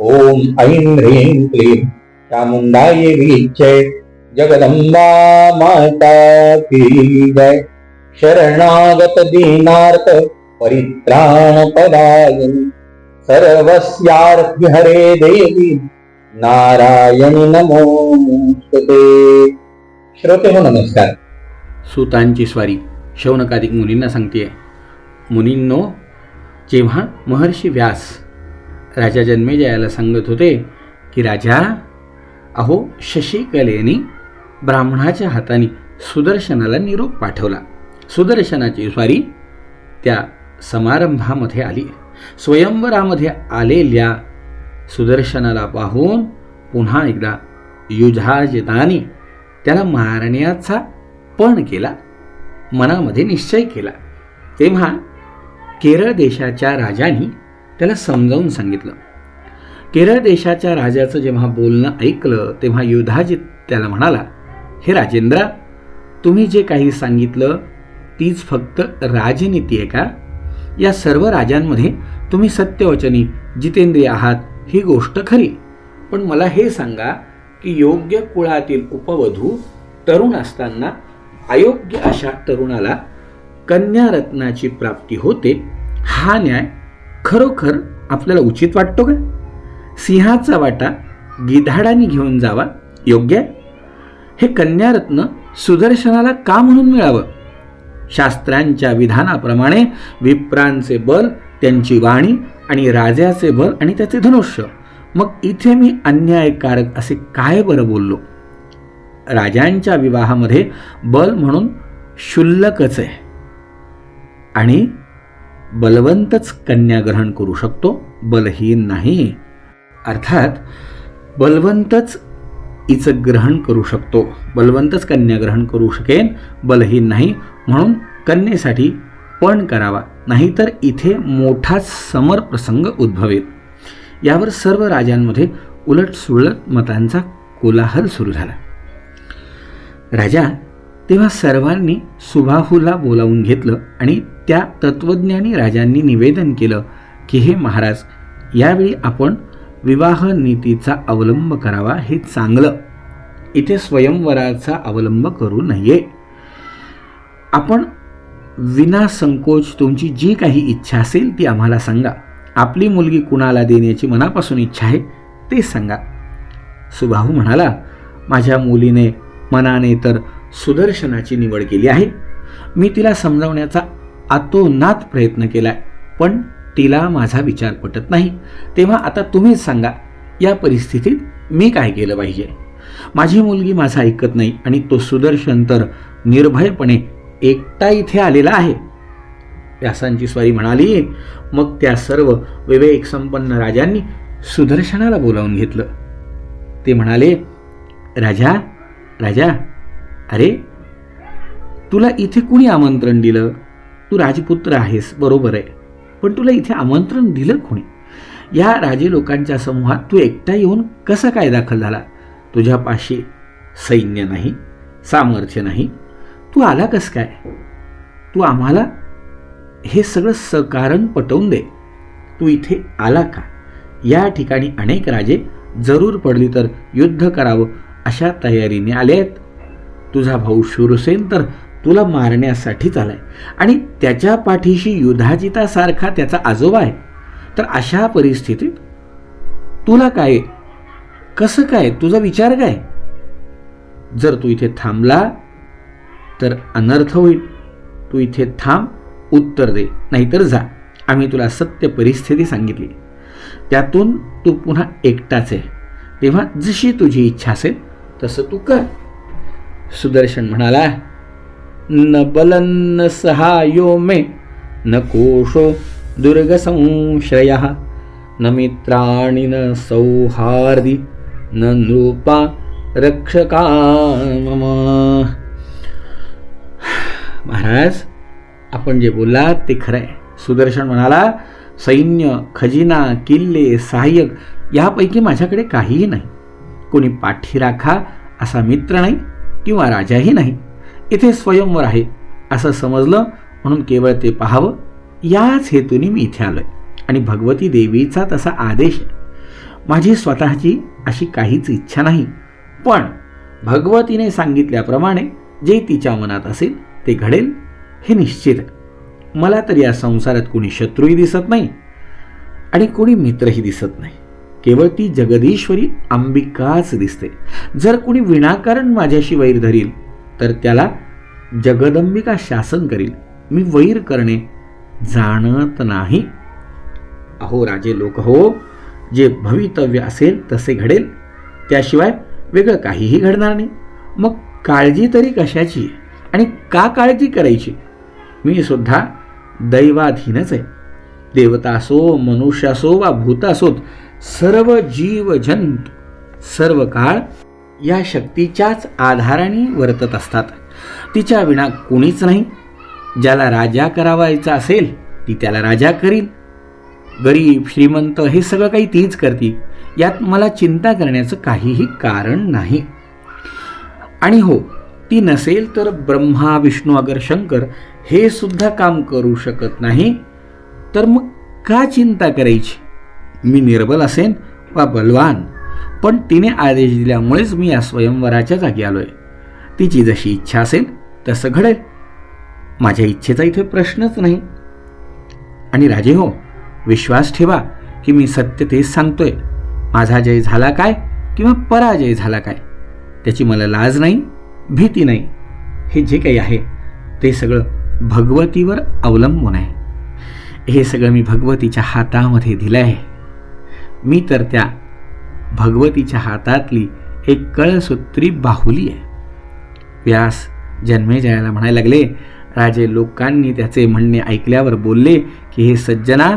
ॐ ऐं ह्रीं क्लीं चामुण्डायै वीक्षे जगदम्बा माता की जय। शरणागत दीनार्थ परित्राण पदायिनी सर्वस्यार्थ हरे देवी। नारायणी नमोस्तुते श्रोते हो नमस्कार। सुतांची स्वारी शौनकादिक मुनींना सांगते मुनींनो जेव्हा महर्षी व्यास राजा जन्मेजयाला सांगत होते की राजा अहो शशिकलेने ब्राह्मणाच्या हाताने सुदर्शनाला निरोप पाठवला. सुदर्शनाची स्वारी त्या समारंभामध्ये आली. स्वयंवरामध्ये आलेल्या सुदर्शनाला पाहून पुन्हा एकदा युधाजिताने त्याला मारण्याचा पण केला. मनामध्ये निश्चय केला. तेव्हा केरळ देशाच्या राजाने त्याला समजावून सांगितलं. केरळ देशाच्या राजाचं जेव्हा बोलणं ऐकलं तेव्हा युधाजित त्याला म्हणाला हे राजेंद्रा तुम्ही जे काही सांगितलं तीच फक्त राजनीती आहे का? या सर्व राजांमध्ये तुम्ही सत्यवचनी जितेंद्रिय आहात ही गोष्ट खरी. पण मला हे सांगा की योग्य कुळातील उपवधू तरुण असताना अयोग्य अशा तरुणाला कन्यारत्नाची प्राप्ती होते हा न्याय खरोखर आपल्याला उचित वाटतो का? सिंहाचा वाटा गिधाडाने घेऊन जावा योग्य आहे? हे कन्यारत्न सुदर्शनाला का म्हणून मिळावं? शास्त्रांच्या विधानाप्रमाणे विप्रांचे बल त्यांची वाणी आणि राजाचे बल आणि त्याचे धनुष्य. मग इथे मी अन्यायकारक असे काय बरं बोललो? राजांच्या विवाहामध्ये बल म्हणून शुल्लकच आहे. आणि बलवंतच कन्या ग्रहण करू शकतो बलहीन नाही. अर्थात बलवंतच हिचं ग्रहण करू शकतो. बलवंतच कन्या ग्रहण करू शकेन बलहीन नाही. म्हणून कन्येसाठी पण करावा नाहीतर इथे मोठा समर प्रसंग उद्भवेल. यावर सर्व राजांमध्ये उलट सुलट मतांचा कोलाहल सुरू झाला. राजा तेव्हा सर्वांनी सुबाहूला बोलावून घेतलं आणि त्या तत्वज्ञानी राजांनी निवेदन केलं की हे महाराज यावेळी आपण विवाह नीतीचा अवलंब करावा हे चांगलं. इथे स्वयंवराचा अवलंब करू नये. आपण विना संकोच तुमची जी काही इच्छा असेल ती आम्हाला सांगा. आपली मुलगी कुणाला देण्याची मनापासून इच्छा आहे ते सांगा. सुबाहू म्हणाला माझ्या मुलीने मनाने तर सुदर्शनाची निवड केली आहे. मी तिला समजावण्याचा आतोनात प्रयत्न केलाय पण तिला माझा विचार पटत नाही. तेव्हा आता तुम्हीच सांगा या परिस्थितीत मी काय केलं पाहिजे? माझी मुलगी माझा ऐकत नाही आणि तो सुदर्शन तर निर्भयपणे एकटा इथे आलेला आहे. व्यासांची स्वारी म्हणाली मग त्या सर्व विवेक संपन्न राजांनी सुदर्शनाला बोलावून घेतलं. ते म्हणाले राजा राजा अरे तुला इथे कुणी आमंत्रण दिलं? तू राजपुत्र आहेस बरोबर आहे. पण तुला इथे आमंत्रण दिलं कोणी? या राजे लोकांच्या समूहात तू एकटा येऊन कसा काय दाखल झाला? तुझ्यापाशी सैन्य नाही सामर्थ्य नाही. तू आला कस काय? तू आम्हाला हे सगळं सकारण पटवून दे. तू इथे आला का? या ठिकाणी अनेक राजे जरूर पडली तर युद्ध करावं अशा तयारीने आले आहेत तुझा भाऊ शूरसेन तर तुला मारण्यासाठीच आलाय. आणि त्याच्या पाठीशी युधाजितासारखा त्याचा आजोबा आहे. तर अशा परिस्थितीत तुला काय कसं काय तुझा विचार काय जर तू इथे थांबला तर अनर्थ होईल. तू इथे थांब उत्तर दे नाहीतर जा. आम्ही तुला सत्य परिस्थिती सांगितली. त्यातून तू पुन्हा एकटाच आहे. तेव्हा जशी तुझी इच्छा असेल तसं तू कर. सुदर्शन म्हणाला न बलन सहायो मे न कोशो दुर्गसंश्रय न मित्राणि न सौहार्दी न नृपा रक्षका मम. महाराज आपण जे बोललात ते खरं आहे सुदर्शन म्हणाला सैन्य खजिना किल्ले सहाय्यक यापैकी माझ्याकडे काहीही नाही. कोणी पाठीराखा असा मित्र नाही. किंवा राजाही नाही. इथे स्वयंवर आहे असं समजलं म्हणून केवळ ते पाहावं. याच हेतूने मी इथे आलोय. आणि भगवती देवीचा तसा आदेश आहे. माझी स्वतःची अशी काहीच इच्छा नाही. पण भगवतीने सांगितल्याप्रमाणे जे तिच्या मनात असेल ते घडेल हे निश्चित आहे. मला तर या संसारात कोणी शत्रूही दिसत नाही आणि कोणी मित्रही दिसत नाही. केवळ ती जगदीश्वरी अंबिकाच दिसते. जर कोणी विनाकारण माझ्याशी वैर धरील तर त्याला जगदंबिका शासन करील. मी वैर करणे जाणत नाही. अहो राजे लोक हो जे भवितव्य असेल तसे घडेल. त्याशिवाय वेगळं काहीही घडणार नाही. मग काळजी तरी कशाची? आणि का काळजी करायची? मी सुद्धा दैवाधीनच आहे. देवता असो मनुष्य असो वा भूत असोत सर्व जीव जंतू सर्व काळ या शक्तीच्याच आधाराने वर्तत असतात. तिच्या विना कोणीच नाही. ज्याला राजा करावायचा असेल ती त्याला राजा करील गरीब श्रीमंत हे सगळं काही तीच करती यात मला चिंता करण्याचं काहीही कारण नाही. आणि हो ती नसेल तर ब्रह्मा विष्णू अगर शंकर हे सुद्धा काम करू शकत नाही. तर मग का चिंता करायची? मी निर्बल असेन वा बलवान. पण तिने आदेश दिल्यामुळेच मी या स्वयंवराच्या जागी आलोय. तिची जशी इच्छा असेल तसं घडेल. माझ्या इच्छेचा इथे प्रश्नच नाही. आणि राजे हो विश्वास ठेवा की मी सत्य तेच सांगतोय. माझा जय झाला काय किंवा पराजय झाला काय? त्याची मला लाज नाही भीती नाही. हे जे काही आहे ते सगळं भगवतीवर अवलंबून आहे. हे सगळं मी भगवतीच्या हातामध्ये दिलं आहे मी तर त्या भगवतीच्या हातातली एक कळसूत्री बाहुली आहे. व्यास जन्मेजयाला म्हणायला लागले राजे लोकांनी त्याचे म्हणणे ऐकल्यावर बोलले की हे सज्जना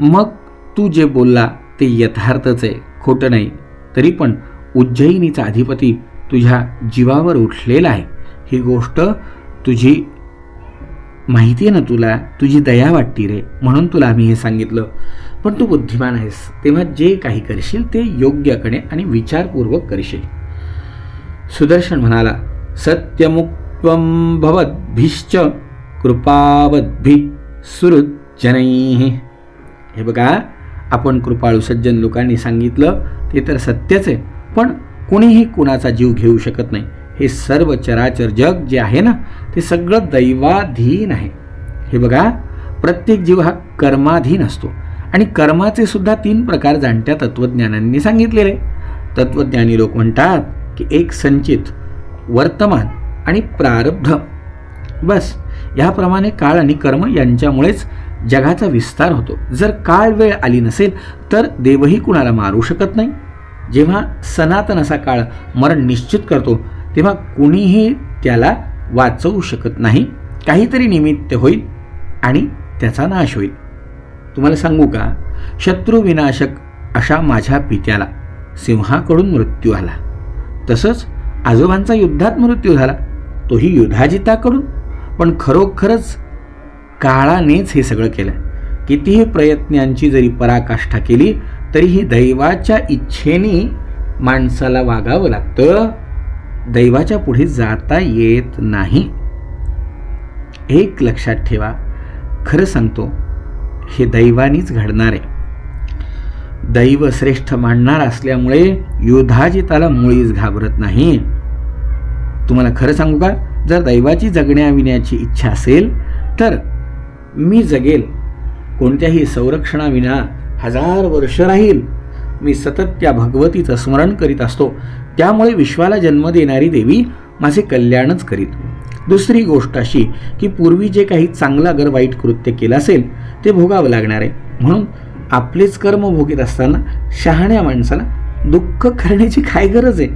मग तू जे बोलला ते यथार्थच आहे खोटं नाही. तरी पण उज्जयिनीचा अधिपती तुझ्या जीवावर उठलेला आहे. ही गोष्ट तुझी माहिती आहे ना तुला? तुझी दया वाटती रे. म्हणून तुला आम्ही हे सांगितलं. पण तू बुद्धिमान आहेस. तेव्हा जे काही करशील ते योग्यकडे आणि विचारपूर्वक करशील. सुदर्शन म्हणाला सत्यमुक्त्वं भवद्भिश्च कृपावद्भि सुहृज्जनै हे बघा आपण कृपाळू सज्जन लोकांनी सांगितलं ते तर सत्यच आहे पण कुणीही कुणाचा जीव घेऊ शकत नाही. हे सर्व चराचर जग जे आहे ना ते सगळं दैवाधीन आहे. हे बघा प्रत्येक जीव हा कर्माधीन असतो. आणि कर्माचे सुद्धा तीन प्रकार जाणत्या तत्वज्ञानांनी सांगितलेले. तत्वज्ञानी लोक म्हणतात की एक संचित वर्तमान आणि प्रारब्ध. बस याप्रमाणे काळ आणि कर्म यांच्यामुळेच जगाचा विस्तार होतो. जर काळ वेळ आली नसेल तर देवही कुणाला मारू शकत नाही. जेव्हा सनातन असा काळ मरण निश्चित करतो तेव्हा कुणीही त्याला वाचवू शकत नाही. काहीतरी निमित्त होईल आणि त्याचा नाश होईल. तुम्हाला सांगू का? शत्रू विनाशक अशा माझ्या पित्याला सिंहाकडून मृत्यू आला. तसंच आजोबांचा युद्धात मृत्यू झाला. तोही युधाजिताकडून पण खरोखरच काळानेच हे सगळं केलं. कितीही प्रयत्नांची जरी पराकाष्ठा केली तरीही दैवाच्या इच्छेने माणसाला वागावं लागतं. दैवाच्या पुढे जाता येत नाही. एक लक्षात ठेवा. खरं सांगतो हे दैवानीच घडणार आहे. दैव श्रेष्ठ मानणार असल्यामुळे युधाजिताला मुळीच घाबरत नाही. तुम्हाला खरं सांगू का? जर दैवाची जगण्याविण्याची इच्छा असेल तर मी जगेल. कोणत्याही संरक्षणाविना हजार वर्ष राहील. मी सतत त्या भगवतीचं स्मरण करीत असतो. त्यामुळे विश्वाला जन्म देणारी देवी माझे कल्याणच करीत. दुसरी गोष्ट अशी की पूर्वी जे काही चांगलं अगर वाईट कृत्य केलं असेल ते भोगावं लागणार आहे. म्हणून आपलेच कर्म भोगीत असताना शहाण्या माणसाला दुःख करण्याची काय गरज आहे?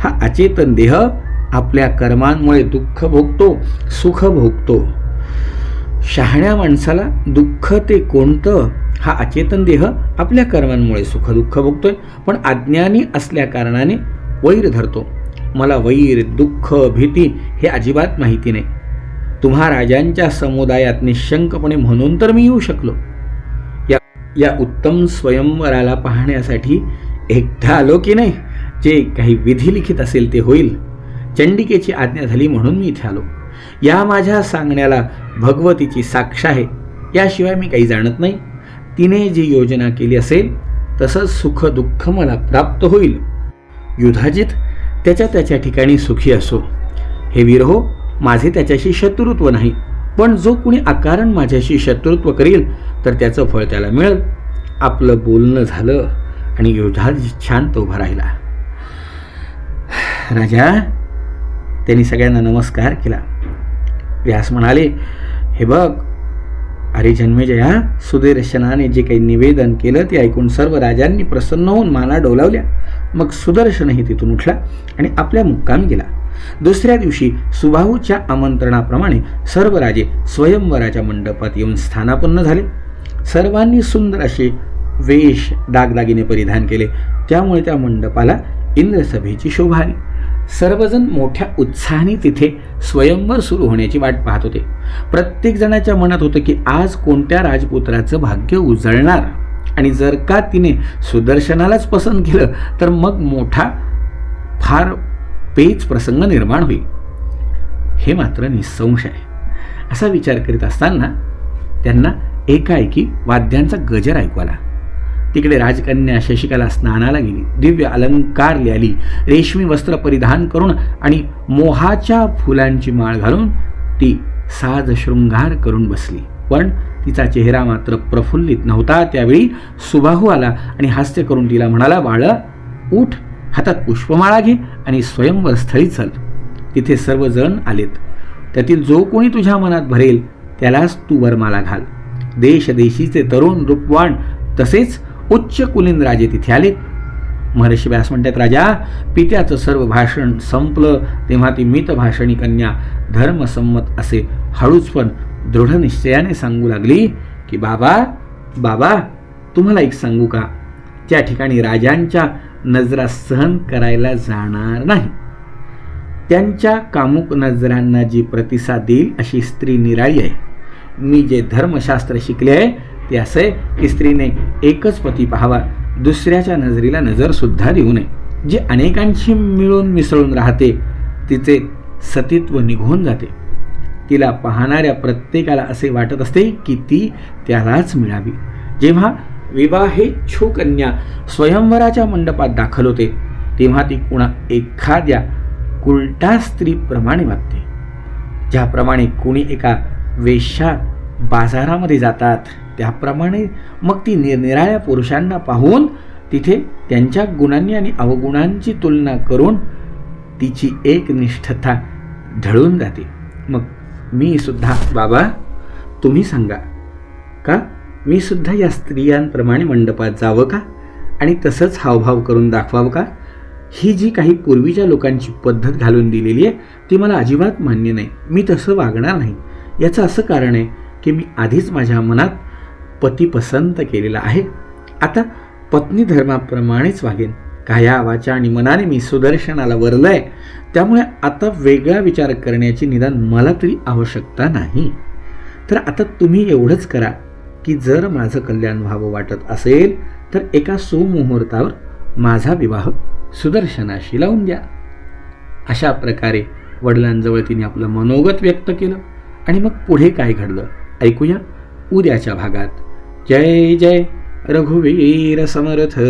हा अचेतन देह आपल्या कर्मांमुळे दुःख भोगतो सुख भोगतो. शहाण्या माणसाला दुःख ते कोणतं? हा अचेतन देह आपल्या कर्मांमुळे सुख दुःख भोगतोय पण अज्ञानी असल्या कारणाने वैर धरतो. मला वैर दुःख भीती हे अजिबात माहिती नाही. तुम्हा राजांच्या समुदायात निशंकपणे म्हणून तर मी येऊ शकलो. या या उत्तम स्वयंवराला पाहण्यासाठी एकटा आलो की नाही जे काही विधी लिखित असेल ते होईल. चंडिकेची आज्ञा झाली म्हणून मी इथे आलो. या माझ्या सांगण्याला भगवतीची साक्ष आहे याशिवाय मी काही जाणत नाही. तिने जी योजना केली असेल तसंच सुख दुःख मला प्राप्त होईल. युधाजित त्याच्या त्याच्या ठिकाणी सुखी असो. हे विरहो माझे त्याच्याशी शत्रुत्व नाही पण जो कुणी अकारण माझ्याशी शत्रुत्व करील तर त्याचं फळ त्याला मिळेल. आपलं बोलणं झालं आणि युधाजित शांत उभा राहिला. राजा त्यांनी सगळ्यांना नमस्कार केला. व्यास म्हणाले हे बघ अरे जन्मेजया सुदर्शनाने जे काही निवेदन केलं ते ऐकून सर्व राजांनी प्रसन्न होऊन माना डोलावल्या. मग सुदर्शनही तिथून उठला आणि आपल्या मुक्कामी गेला. दुसऱ्या दिवशी सुबाहूच्या आमंत्रणाप्रमाणे सर्व राजे स्वयंवराच्या मंडपात येऊन स्थानापन्न झाले. सर्वांनी सुंदर असे वेश दागदागिने परिधान केले. त्यामुळे त्या मंडपाला इंद्रसभेची शोभा आली. सर्वजण मोठ्या उत्साहाने तिथे स्वयंवर सुरू होण्याची वाट पाहत होते. प्रत्येक जणाच्या मनात होतं की आज कोणत्या राजपुत्राचं भाग्य उजळणार? आणि जर का तिने सुदर्शनालाच पसंत केलं तर मग मोठा फार पेच प्रसंग निर्माण होईल. हे मात्र निसंश आहे. असा विचार करीत असताना त्यांना एकाएकी वाद्यांचा गजर ऐकू आला. तिकडे राजकन्या शशिकाला स्नानाला गेली. दिव्य अलंकार लिहिली रेशमी वस्त्र परिधान करून आणि मोहाच्या फुलांची माळ घालून ती साज शृंगार करून बसली. पण तिचा चेहरा मात्र प्रफुल्लित नव्हता. त्यावेळी सुबाहू आला आणि हास्य करून तिला म्हणाला बाळ उठ हातात पुष्पमाळा घे आणि स्वयंवर स्थळी चल. तिथे सर्वजण आलेत. त्यातील जो कोणी तुझ्या मनात भरेल त्यालाच तू वरमाला घाल. देशदेशीचे तरुण रूपवाण तसेच उच्च कुलीन राजे तिथे आले महर्षी व्यास म्हणतात राजा पित्याचं सर्व भाषण संपलं तेव्हा ती मितभाषणी कन्या धर्मसंमत असे हळूच पण दृढ निश्चयाने सांगू लागली की बाबा बाबा तुम्हाला एक सांगू का? त्या ठिकाणी राजांच्या नजरा सहन करायला जाणार नाही. त्यांच्या कामुक नजरांना जी प्रतिसाद देईल अशी स्त्री निराळी आहे. मी जे धर्मशास्त्र शिकले आहे ते असं आहे की स्त्रीने एकच पती पाहावा दुसऱ्याच्या नजरेला नजरसुद्धा देऊ नये. जी अनेकांशी मिळून मिसळून राहते तिचे सतीत्व निघून जाते. तिला पाहणाऱ्या प्रत्येकाला असे वाटत असते की ती त्यालाच मिळावी. जेव्हा विवाहेच्छू कन्या स्वयंवराच्या मंडपात दाखल होते तेव्हा ती कुणा एखाद्या कुलटा स्त्रीप्रमाणे वागते. ज्याप्रमाणे कुणी एका वेश्या बाजारामध्ये जातात त्याप्रमाणे मग ती निरनिराळ्या पुरुषांना पाहून तिथे त्यांच्या गुणांनी आणि अवगुणांची तुलना करून तिची एकनिष्ठता ढळून जाते. मग मी सुद्धा बाबा तुम्ही सांगा का? मी सुद्धा या स्त्रियांप्रमाणे मंडपात जावं का? आणि तसंच हावभाव करून दाखवावं का? ही जी काही पूर्वीच्या लोकांची पद्धत घालून दिलेली आहे ती मला अजिबात मान्य नाही. मी तसं वागणार नाही. याचं असं कारण आहे की मी आधीच माझ्या मनात पती पसंत केलेला आहे. आता पत्नी धर्माप्रमाणेच वागेन. काया वाचा आणि मनाने मी सुदर्शनाला वरलंय. त्यामुळे आता वेगळा विचार करण्याची निदान मला तरी आवश्यकता नाही. तर आता तुम्ही एवढंच करा की जर माझं कल्याण व्हावं वाटत असेल तर एका सुमुहूर्तावर माझा विवाह सुदर्शनाशी लावून द्या. अशा प्रकारे वडिलांजवळ तिने आपलं मनोगत व्यक्त केलं आणि मग पुढे काय घडलं ऐकूया उद्याच्या भागात. जय जय रघुवीर समर्थ.